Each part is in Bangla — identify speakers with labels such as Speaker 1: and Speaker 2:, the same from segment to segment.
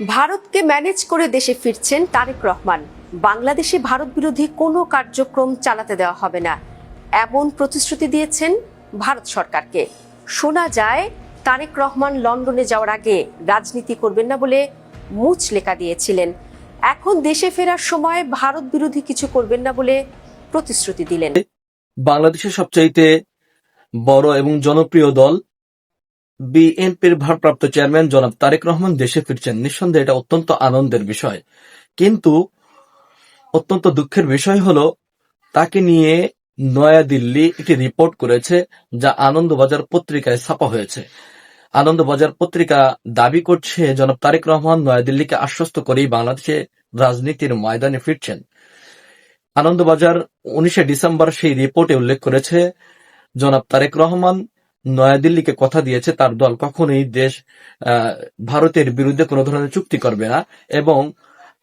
Speaker 1: ভারতকে ম্যানেজ করে দেশে ফিরছেন তারেক রহমান। বাংলাদেশে ভারত বিরোধী কোনো কার্যক্রম চালাতে দেওয়া হবে না। এমন প্রতিশ্রুতি দিয়েছেন ভারত সরকারকে। শোনা যায়, তারেক রহমান লন্ডনে যাওয়ার আগে রাজনীতি করবেন না বলে মুচ লেখা দিয়েছিলেন। এখন দেশে ফেরার সময় ভারত বিরোধী কিছু করবেন না বলে প্রতিশ্রুতি দিলেন।
Speaker 2: বাংলাদেশের সবচাইতে বড় এবং জনপ্রিয় দল বিএনপির ভারপ্রাপ্ত চেয়ারম্যান জনাব তারেক রহমান দেশে ফিরছেন। নিঃসন্দেহে এটা অত্যন্ত আনন্দের বিষয়। কিন্তু অত্যন্ত দুঃখের বিষয় হলো, তাকে নিয়ে নয়াদিল্লি একটি রিপোর্ট করেছে যা আনন্দবাজার পত্রিকায় ছাপা হয়েছে। আনন্দবাজার পত্রিকা দাবি করছে, জনাব তারেক রহমান নয়াদিল্লিকে আশ্বস্ত করেই বাংলাদেশে রাজনীতির ময়দানে ফিরছেন। আনন্দবাজার উনিশে ডিসেম্বর সেই রিপোর্টে উল্লেখ করেছে, জনাব তারেক রহমান নয়াদিল্লিকে কথা দিয়েছে, তার দল কখনোই দেশ ভারতের বিরুদ্ধে কোনো ধরনের চুক্তি করবে না এবং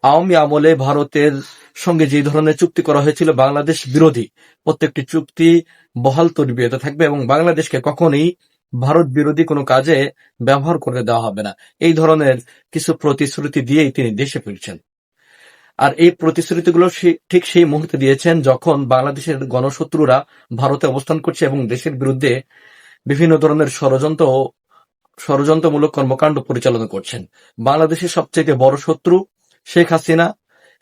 Speaker 2: আওয়ামী আমলে ভারতের সঙ্গে যে ধরনের চুক্তি করা হয়েছিল, বাংলাদেশ বিরোধী, প্রত্যেকটি চুক্তি বহাল তরবিয়তে থাকবে এবং বাংলাদেশকে কখনোই ভারত বিরোধী কোনো কাজে ব্যবহার করে দেওয়া হবে না। এই ধরনের কিছু প্রতিশ্রুতি দিয়েই তিনি দেশে ফিরছেন। আর এই প্রতিশ্রুতিগুলো ঠিক সেই মুহূর্তে দিয়েছেন যখন বাংলাদেশের গণশত্রুরা ভারতে অবস্থান করছে এবং দেশের বিরুদ্ধে বিভিন্ন ধরনের ষড়যন্ত্র ও ষড়যন্ত্রমূলক কর্মকাণ্ড পরিচালনা করছেন। বাংলাদেশের সবচেয়ে বড় শত্রু শেখ হাসিনা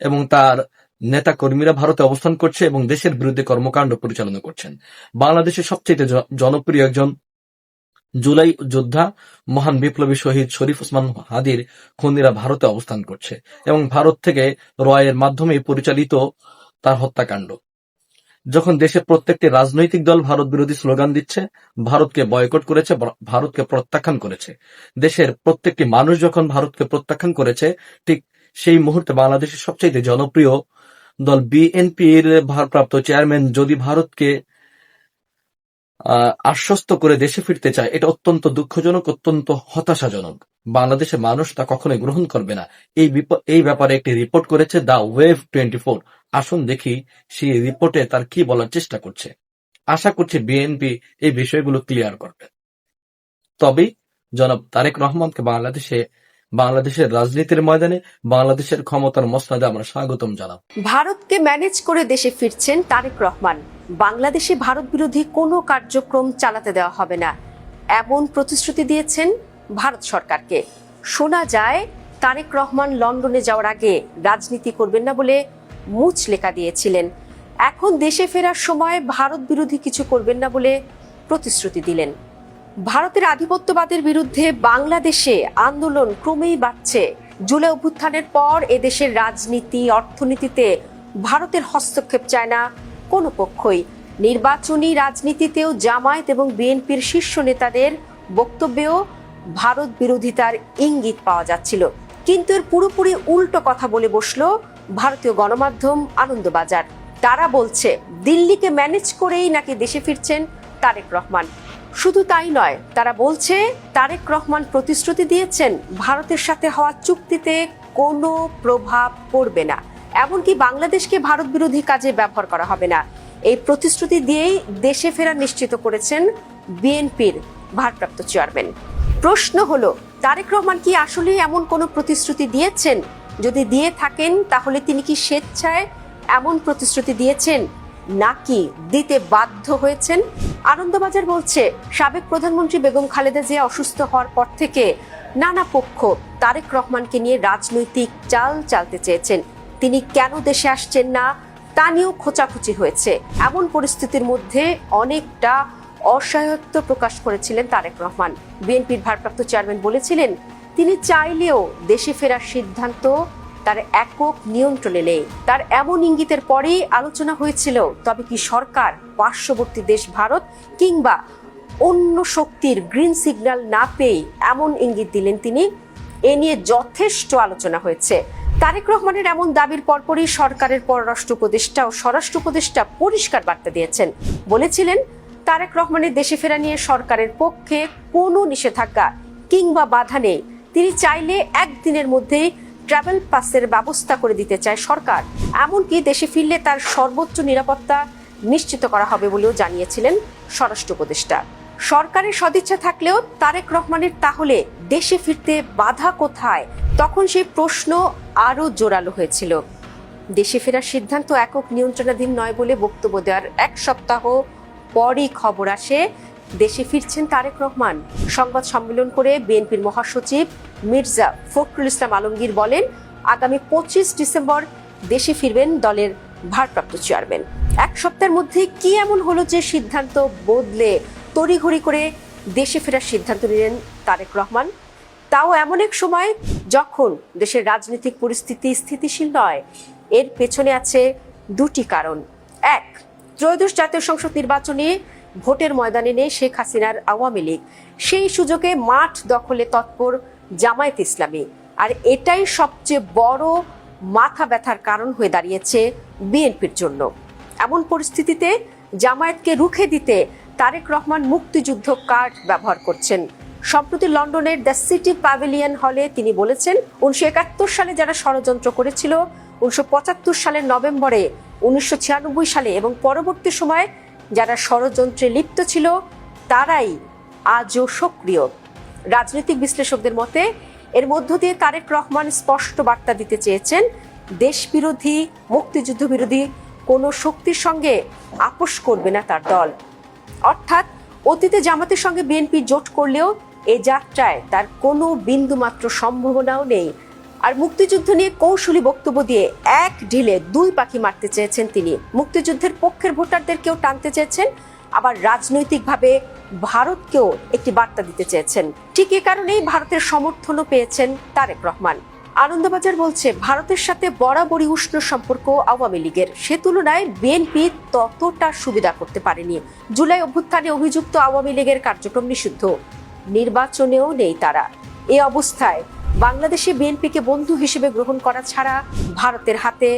Speaker 2: এবং তার নেতা কর্মীরা ভারতে অবস্থান করছে এবং দেশের বিরুদ্ধে কর্মকাণ্ড পরিচালনা করছেন। বাংলাদেশের সবচেয়ে জনপ্রিয় একজন জুলাই যোদ্ধা, মহান বিপ্লবী শহীদ শরীফ ওসমান হাদির খুনিরা ভারতে অবস্থান করছে এবং ভারত থেকে রয়ের মাধ্যমে পরিচালিত তার হত্যাকাণ্ড। যখন দেশের প্রত্যেকটি রাজনৈতিক দল ভারত বিরোধী স্লোগান দিচ্ছে, ভারতকে বয়কট করেছে ভারতকে প্রত্যাখ্যান করেছে। দেশের প্রত্যেকটি মানুষ যখন ভারতকে প্রত্যাখ্যান করেছে, ঠিক সেই মুহূর্তে বাংলাদেশের সবচেয়ে জনপ্রিয় দল বিএনপির ভারপ্রাপ্ত চেয়ারম্যান যদি ভারতকে আশ্বস্ত করে দেশে ফিরতে চায়, এটা অত্যন্ত দুঃখজনক, অত্যন্ত হতাশাজনক। বাংলাদেশের মানুষ তা কখনোই গ্রহণ করবে না। এই এই ব্যাপারে একটি রিপোর্ট করেছে দা ওয়েভ টোয়েন্টি ফোর আসুন দেখি সেই রিপোর্টে তার কি বলার চেষ্টা করছে। আশা করছি বিএনপি এই বিষয়গুলো ক্লিয়ার করবে। তবেই জনাব তারেক রহমানকে বাংলাদেশে, বাংলাদেশের রাজনীতির ময়দানে, বাংলাদেশের ক্ষমতার মসনাদে আমরা স্বাগতম জানাব।
Speaker 1: ভারতকে ম্যানেজ করে দেশে ফিরছেন তারেক রহমান। বাংলাদেশে ভারত বিরোধী কোনো কার্যক্রম চালাতে দেওয়া হবে না। এমন প্রতিশ্রুতি দিয়েছেন ভারত সরকারকে। শোনা যায়, তারেক রহমান লন্ডনে যাওয়ার আগে রাজনীতি করবেন না বলে মুচ লেখা দিয়েছিলেন। এখন দেশে ফেরার সময় ভারত বিরোধী কিছু করবেন না বলে প্রতিশ্রুতি দিলেন। ভারতের আধিপত্যবাদের বিরুদ্ধে বাংলাদেশে আন্দোলন ক্রমেই বাড়ছে। জুলাই অভ্যুত্থানের পর এদেশের রাজনীতি, অর্থনীতিতে ভারতের হস্তক্ষেপ চায় না কোনো পক্ষই। নির্বাচনী রাজনীতিতেও জামায়াত এবং বিএনপির শীর্ষ নেতাদের বক্তব্যেও ভারত বিরোধিতার ইঙ্গিত পাওয়া যাচ্ছিল। কিন্তু এর পুরোপুরি উল্টো কথা বলে বসল ভারতীয় গণমাধ্যম আনন্দবাজার। তারা বলছে, দিল্লিকে ম্যানেজ করেই নাকি দেশে ফিরছেন তারেক রহমান। শুধু তাই নয়, তারা বলছে, তারেক রহমান প্রতিশ্রুতি দিয়েছেন ভারতের সাথে হওয়া চুক্তিতে কোনো প্রভাব পড়বে না। এমনকি বাংলাদেশকে ভারত বিরোধী কাজে ব্যবহার করা হবে না। এই প্রতিশ্রুতি দিয়েই দেশে ফেরা নিশ্চিত করেছেন বিএনপির ভারপ্রাপ্ত চেয়ারম্যান। প্রশ্ন হলো, তারেক রহমান কি আসলে এমন কোনো প্রতিশ্রুতি দিয়েছেন? যদি দিয়ে থাকেন, তাহলে তিনি কি স্বেচ্ছায় এমন প্রতিশ্রুতি দিয়েছেন? নাকি দিতে বাধ্য হয়েছেন? আনন্দবাজার বলছে, সাবেক প্রধানমন্ত্রী বেগম খালেদা জিয়া অসুস্থ হওয়ার পর থেকে নানা পক্ষ তারেক রহমানকে নিয়ে রাজনৈতিক চাল চালতে চেয়েছেন। তিনি কেন দেশে আসছেন না? তা নিয়েও খোঁচাখুচি হয়েছে। এমন পরিস্থিতির মধ্যে অনেকটা অসহায়ত্ব প্রকাশ করেছিলেন তারেক রহমান। বিএনপির ভারপ্রাপ্ত চেয়ারম্যান বলেছিলেন তিনি চাইলেও দেশে ফেরার সিদ্ধান্ত তার একক নিয়ন্ত্রণে নেই। তার এমন ইঙ্গিতের পরেই আলোচনা হয়েছিল, তবে কি সরকার, পার্শ্ববর্তী দেশ ভারত কিংবা অন্য শক্তির গ্রিন সিগন্যাল না পেয়ে এমন ইঙ্গিত দিলেন তিনি, এ নিয়ে যথেষ্ট আলোচনা হয়েছে। তারেক রহমানের এমন দাবির পরপরই সরকারের পররাষ্ট্র উপদেষ্টা ও স্বরাষ্ট্র উপদেষ্টা পরিষ্কার বার্তা দিয়েছেন। বলেছিলেন, তারেক রহমানের দেশে ফেরা নিয়ে সরকারের পক্ষে কোনো নিষেধাজ্ঞা কিংবা বাধা নেই। তিনি চাইলে একদিনের মধ্যেই ট্রাভেল পাসের ব্যবস্থা করে দিতে চায় সরকার। এমনকি দেশে ফিরলে তার সর্বোচ্চ নিরাপত্তা নিশ্চিত করা হবে বলেও জানিয়েছিলেন স্বরাষ্ট্র উপদেষ্টা। সরকারের সদিচ্ছা থাকলেও তারেক রহমানের তাহলে দেশে ফিরতে বাধা কোথায়? তখন সেই প্রশ্ন আরও জোরালো হয়েছিল। দেশে ফেরার সিদ্ধান্ত একক নিয়ন্ত্রণাধীন নয় বলে বক্তব্য দেওয়ার এক সপ্তাহ পরই খবর আসে। দেশে ফিরছেন তারেক রহমান। সংবাদ সম্মেলন করে বিএনপির মহাসচিব মির্জা ফখরুল ইসলাম আলমগীর বলেন, আগামী পঁচিশ ডিসেম্বর দেশে ফিরবেন দলের ভারপ্রাপ্ত চেয়ারম্যান। এক সপ্তাহের মধ্যে কি এমন হলো যে সিদ্ধান্ত বদলে তড়িঘড়ি করে দেশে ফেরার সিদ্ধান্ত নিলেন তারেক রহমান? তাও এমন এক সময় যখন দেশের রাজনৈতিক পরিস্থিতি স্থিতিশীল নয়, এর পেছনে আছে দুটি কারণ। এক, ত্রয়োদশ জাতীয় সংসদ নির্বাচনে ভোটের ময়দানে নেই শেখ হাসিনার আওয়ামী লীগ। সেই সুযোগে মাঠ দখলে তৎপর জামায়াত ইসলামী। আর এটাই সবচেয়ে বড় মাথা ব্যথার কারণ হয়ে দাঁড়িয়েছে বিএনপির জন্য। এমন পরিস্থিতিতে জামায়াতকে রুখে দিতে তারেক রহমান মুক্তিযুদ্ধ কার্ড ব্যবহার করছেন। সম্প্রতি লন্ডনের দ্য সিটি প্যাভিলিয়ন হলে তিনি বলেছেন, উনিশশো একাত্তর সালে যারা ষড়যন্ত্র করেছিল, উনিশশো পঁচাত্তর সালের নভেম্বরে, উনিশশো ছিয়ানব্বই সালে এবং পরবর্তী সময়ে যারা ষড়যন্ত্রে লিপ্ত ছিল, তারাই আজও সক্রিয়। রাজনৈতিক বিশ্লেষকদের মতে, এর মধ্য দিয়ে তারেক রহমান স্পষ্ট বার্তা দিতে চেয়েছেন দেশ বিরোধী মুক্তিযুদ্ধ বিরোধী কোনো শক্তির সঙ্গে আপোষ করবে না তার দল। অর্থাৎ, অতীতে জামাতের সঙ্গে বিএনপি জোট করলেও এ যাত্রায় তার কোনো বিন্দুমাত্র সম্ভাবনাও নেই। আর মুক্তিযুদ্ধ নিয়ে কৌশলী বক্তব্য দিয়ে এক ঢিলে দুই পাখি মারতে চেয়েছেন তিনি। মুক্তিযুদ্ধের পক্ষের ভোটারদেরকেও টানতে চেয়েছেন, আবার রাজনৈতিকভাবে ভারতকেও একটি বার্তা দিতে চেয়েছেন। ঠিক এ কারণেই ভারতের সমর্থনও পেয়েছেন তারেক রহমান। আনন্দবাজার বলছে, ভারতের সাথে বরাবরই উষ্ণ সম্পর্ক আওয়ামী লীগের। সে তুলনায় বিএনপি ততটা সুবিধা করতে পারেনি। জুলাই অভ্যুত্থানে অভিযুক্ত আওয়ামী লীগের কার্যক্রম নিষিদ্ধ। নির্বাচনেও নেই তারা। এ অবস্থায় বাংলাদেশে বিএনপিকে বন্ধু হিসেবে গ্রহণ করা ছাড়া ভারতের হাতে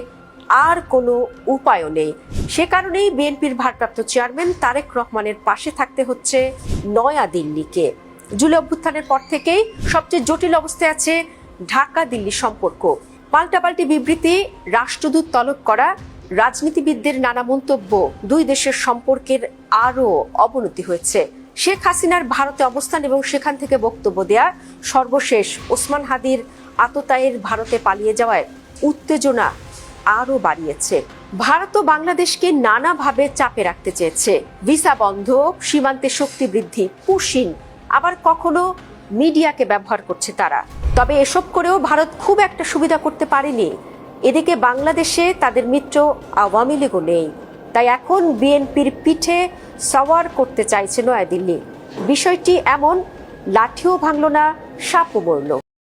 Speaker 1: আর কোনো উপায়ও নেই। সে কারণেই বিএনপির ভারপ্রাপ্ত চেয়ারম্যান তারেক রহমানের পাশে থাকতে হচ্ছে নয়া দিল্লিকে জুলাই অভ্যুত্থানের পর থেকেই সবচেয়ে জটিল অবস্থায় আছে ঢাকা দিল্লি সম্পর্ক। পাল্টাপাল্টি বিবৃতি, রাষ্ট্রদূত তলব করা, রাজনীতিবিদদের নানা মন্তব্য, দুই দেশের সম্পর্কের আরও অবনতি হয়েছে। শেখ হাসিনার ভারতে অবস্থান এবং সেখান থেকে বক্তব্য দেয়া সর্বশেষ ওসমান হাদির আততায়ের ভারতে পালিয়ে যাওয়ায় উত্তেজনা আরও বাড়িয়েছে। ভারত ও বাংলাদেশকে নানাভাবে চাপে রাখতে চেয়েছে। ভিসা বন্ধ, সীমান্তে শক্তি বৃদ্ধি পুশিন আবার কখনো মিডিয়াকে ব্যবহার করছে তারা। তবে এসব করেও ভারত খুব একটা সুবিধা করতে পারেনি। এদিকে বাংলাদেশে তাদের মিত্র আওয়ামী লীগও নেই। তাই এখন বিএনপির পিঠে সওয়ার করতে চাইছে নয়াদিল্লি বিষয়টি এমন, লাঠিও ভাঙল না, সাপও মরল।